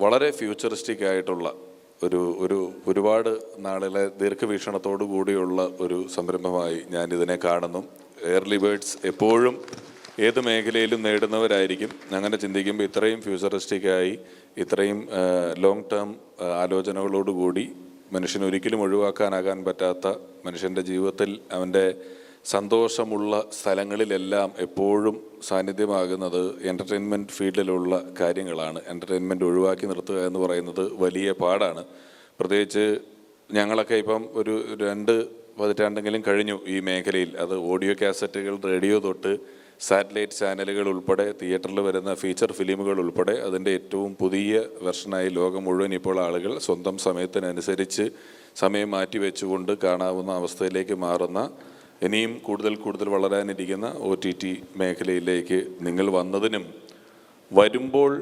വളരെ ഫ്യൂച്ചറിസ്റ്റിക് ആയിട്ടുള്ള ഒരു ഒരു ഒരുപാട് നാളിലെ ദീർഘവീക്ഷണത്തോടു കൂടിയുള്ള ഒരു സംരംഭമായി ഇതിനെ കാണുന്നു. എയർലി ബേഡ്സ് എപ്പോഴും ഏത് മേഖലയിലും നേടുന്നവരായിരിക്കും. അങ്ങനെ ചിന്തിക്കുമ്പോൾ ഇത്രയും ഫ്യൂച്ചറിസ്റ്റിക്കായി ഇത്രയും ലോങ് ടേം ആലോചനകളോടുകൂടി മനുഷ്യന് ഒരിക്കലും ഒഴിവാക്കാനാകാൻ പറ്റാത്ത മനുഷ്യന്റെ ജീവിതത്തിൽ അവന്റെ സന്തോഷമുള്ള സ്ഥലങ്ങളിലെല്ലാം എപ്പോഴും സാന്നിധ്യമാകുന്നത് എന്റർടൈൻമെന്റ് ഫീൽഡിലുള്ള കാര്യങ്ങളാണ്. എന്റർടൈൻമെന്റ് ഒഴിവാക്കി നിർത്തുക എന്ന് പറയുന്നത് വലിയ പാടാണ്. പ്രത്യേകിച്ച് ഞങ്ങളൊക്കെ ഇപ്പം ഒരു രണ്ട് പതിറ്റാണ്ടെങ്കിലും കഴിഞ്ഞു ഈ മേഖലയിൽ. അത് ഓഡിയോ കാസറ്റുകൾ റേഡിയോ തൊട്ട് സാറ്റലൈറ്റ് ചാനലുകൾ ഉൾപ്പെടെ തിയേറ്ററിൽ വരുന്ന ഫീച്ചർ ഫിലിമുകൾ ഉൾപ്പെടെ അതിന്റെ ഏറ്റവും പുതിയ വെർഷനായി ലോകം മുഴുവൻ ഇപ്പോൾ ആളുകൾ സ്വന്തം സമയത്തിനനുസരിച്ച് സമയം മാറ്റി വെച്ചുകൊണ്ട് കാണാവുന്ന അവസ്ഥയിലേക്ക് മാറുന്ന ഇനിയും കൂടുതൽ കൂടുതൽ വളരാനിരിക്കുന്ന ഒ ടി ടി മേഖലയിലേക്ക് നിങ്ങൾ വന്നതിനും വരുമ്പോൾ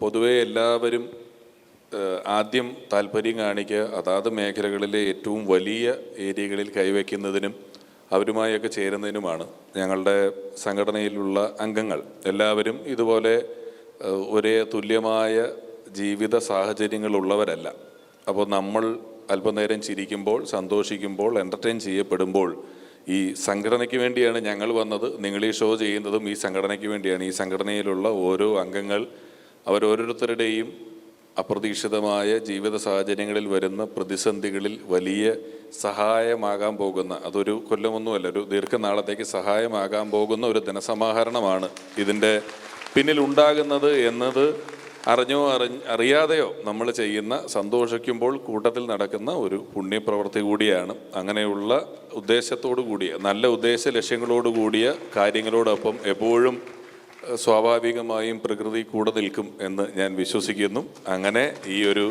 പൊതുവെ എല്ലാവരും ആദ്യം താല്പര്യം കാണിക്കുക അതാത് മേഖലകളിലെ ഏറ്റവും വലിയ ഏരിയകളിൽ കൈവയ്ക്കുന്നതിനും അവരുമായൊക്കെ ചേരുന്നതിനുമാണ് ഞങ്ങളുടെ സംഘടനയിലുള്ള അംഗങ്ങൾ. എല്ലാവരും ഇതുപോലെ ഒരേ തുല്യമായ ജീവിത സാഹചര്യങ്ങളുള്ളവരല്ല. അപ്പോൾ നമ്മൾ അല്പനേരം ചിരിക്കുമ്പോൾ സന്തോഷിക്കുമ്പോൾ എന്റർടൈൻ ചെയ്യപ്പെടുമ്പോൾ ഈ സംഘടനയ്ക്ക് വേണ്ടിയാണ് ഞങ്ങൾ വന്നത്. നിങ്ങൾ ഈ ഷോ ചെയ്യുന്നതും ഈ സംഘടനയ്ക്ക് വേണ്ടിയാണ്. ഈ സംഘടനയിലുള്ള ഓരോ അംഗങ്ങൾ അവരോരോരുത്തരുടെയും അപ്രതീക്ഷിതമായ ജീവിത സാഹചര്യങ്ങളിൽ വരുന്ന പ്രതിസന്ധികളിൽ വലിയ സഹായമാകാൻ പോകുന്ന അതൊരു കൊല്ലമൊന്നുമല്ല ഒരു ദീർഘനാളത്തേക്ക് സഹായമാകാൻ പോകുന്ന ഒരു ധനസമാഹരണമാണ് ഇതിന്റെ പിന്നിലുണ്ടാകുന്നത് എന്നത് അറിഞ്ഞോ അറി അറിയാതെയോ നമ്മൾ ചെയ്യുന്ന സന്തോഷിക്കുമ്പോൾ കൂട്ടത്തിൽ നടക്കുന്ന ഒരു പുണ്യപ്രവൃത്തി കൂടിയാണ്. അങ്ങനെയുള്ള ഉദ്ദേശത്തോടു കൂടിയ നല്ല ഉദ്ദേശ ലക്ഷ്യങ്ങളോട് കൂടിയ കാര്യങ്ങളോടൊപ്പം എപ്പോഴും സ്വാഭാവികമായും പ്രകൃതി കൂടെ നിൽക്കും എന്ന് ഞാൻ വിശ്വസിക്കുന്നു. അങ്ങനെ ഈ ഒരു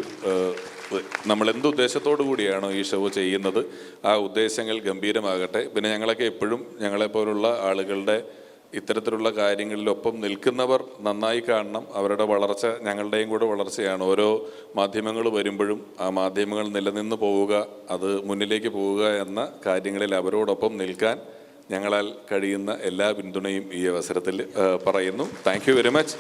നമ്മൾ എന്ത് ഉദ്ദേശത്തോടു കൂടിയാണോ ഈ ഷോ ചെയ്യുന്നത് ആ ഉദ്ദേശങ്ങൾ ഗംഭീരമാകട്ടെ. പിന്നെ ഞങ്ങളൊക്കെ എപ്പോഴും ഞങ്ങളെപ്പോലുള്ള ആളുകളുടെ ഇത്തരത്തിലുള്ള കാര്യങ്ങളിലൊപ്പം നിൽക്കുന്നവർ നന്നായി കാണണം. അവരുടെ വളർച്ച ഞങ്ങളുടെയും കൂടെ വളർച്ചയാണ്. ഓരോ മാധ്യമങ്ങൾ വരുമ്പോഴും ആ മാധ്യമങ്ങൾ നിലനിന്ന് പോവുക അത് മുന്നിലേക്ക് പോവുക എന്ന കാര്യങ്ങളിൽ അവരോടൊപ്പം നിൽക്കാൻ ഞങ്ങളാൽ കഴിയുന്ന എല്ലാ പിന്തുണയും ഈ അവസരത്തിൽ പറയുന്നു. താങ്ക് യു വെരി മച്ച്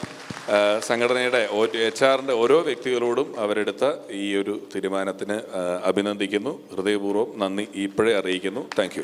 സംഘടനയുടെ എച്ച് ആറിന്റെ ഓരോ വ്യക്തികളോടും അവരെടുത്ത ഈ ഒരു തീരുമാനത്തിന് അഭിനന്ദിക്കുന്നു. ഹൃദയപൂർവം നന്ദി ഇപ്പോഴേ അറിയിക്കുന്നു. താങ്ക്